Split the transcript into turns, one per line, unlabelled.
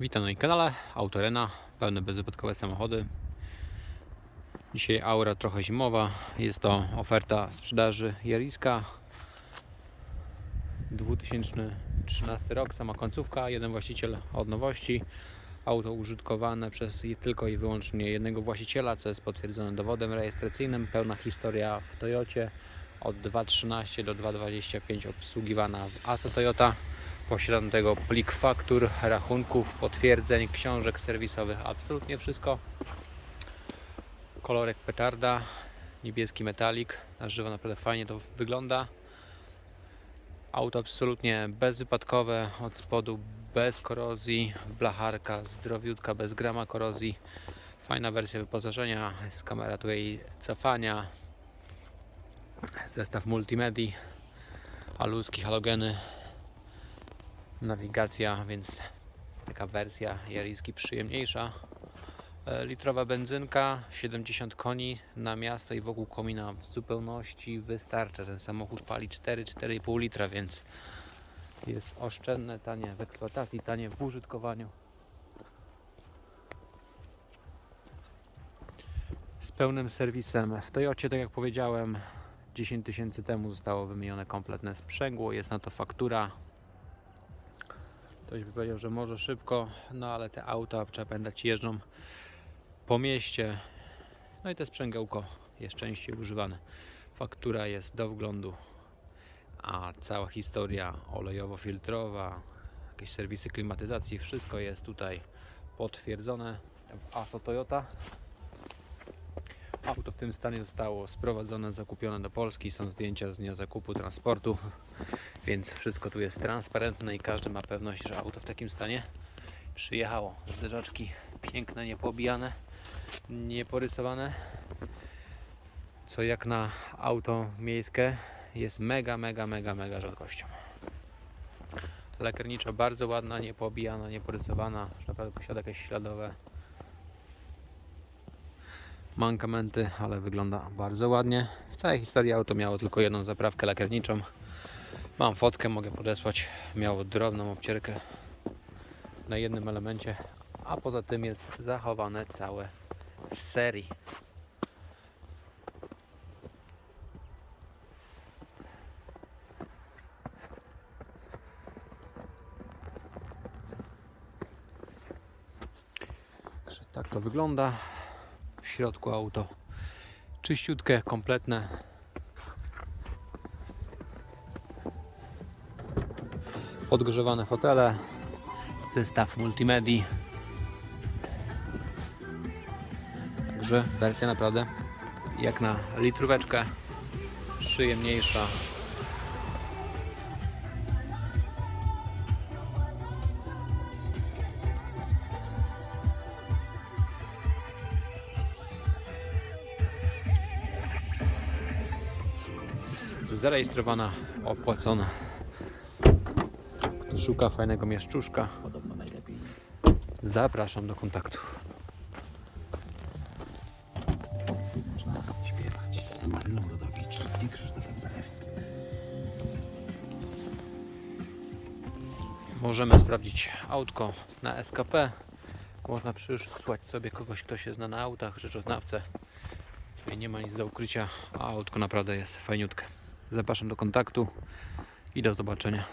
Witam na moim kanale Autorena, pełne bezwypadkowe samochody. Dzisiaj aura trochę zimowa. Jest to oferta sprzedaży Jariska 2013 rok, sama końcówka, jeden właściciel od nowości. Auto użytkowane przez tylko i wyłącznie jednego właściciela, co jest potwierdzone dowodem rejestracyjnym. Pełna historia w Toyocie od 2.13 do 2.25 obsługiwana w ASA Toyota. Posiadam tego plik faktur, rachunków, potwierdzeń, książek serwisowych, absolutnie wszystko. Kolorek petarda, niebieski metalik, na żywo naprawdę fajnie to wygląda. Auto absolutnie bezwypadkowe, od spodu bez korozji, blacharka zdrowiutka, bez grama korozji. Fajna wersja wyposażenia, jest kamera tutaj cofania, zestaw multimedii, aluski, halogeny, nawigacja, więc taka wersja Jariski przyjemniejsza. E, Litrowa benzynka, 70 koni na miasto i wokół komina w zupełności wystarcza. Ten samochód pali 4-4,5 litra, więc jest oszczędne, tanie w eksploatacji, tanie w użytkowaniu. Z pełnym serwisem. W Toyocie, tak jak powiedziałem, 10 tysięcy temu zostało wymienione kompletne sprzęgło, jest na to faktura, Ktoś by powiedział, że może szybko, no ale te auta, trzeba pamiętać, jeżdżą po mieście. No i to sprzęgiełko jest częściej używane. Faktura jest do wglądu, a cała historia olejowo-filtrowa, jakieś serwisy klimatyzacji, wszystko jest tutaj potwierdzone w ASO Toyota. Auto w tym stanie zostało sprowadzone, zakupione do Polski. Są zdjęcia z dnia zakupu transportu, więc wszystko tu jest transparentne i każdy ma pewność, że auto w takim stanie przyjechało. Zderzaczki piękne, niepobijane, nieporysowane. Co jak na auto miejskie jest mega, mega, mega, mega rzadkością. Lakiernicza bardzo ładna, niepobijana, nieporysowana. Już naprawdę posiada jakieś śladowe mankamenty, ale wygląda bardzo ładnie. W całej historii auto miało tylko jedną zaprawkę lakierniczą. Mam fotkę, mogę podesłać. Miało drobną obcierkę na jednym elemencie, a poza tym jest zachowane całe w serii. Tak to wygląda. Środku auto czyściutkie, kompletne. Podgrzewane fotele, zestaw multimedii. Także wersja naprawdę jak na litróweczkę przyjemniejsza. Zarejestrowana, opłacona. Kto szuka fajnego mieszczuszka,
Podobno najlepiej.
zapraszam do kontaktu.
Można śpiewać z Maryną Rodowicz i Krzysztofem Zalewskim.
Możemy sprawdzić autko na SKP. Można przysłać sobie kogoś, kto się zna na autach, rzeczoznawcę. Tutaj nie ma nic do ukrycia, a autko naprawdę jest fajniutkie. Zapraszam do kontaktu i do zobaczenia.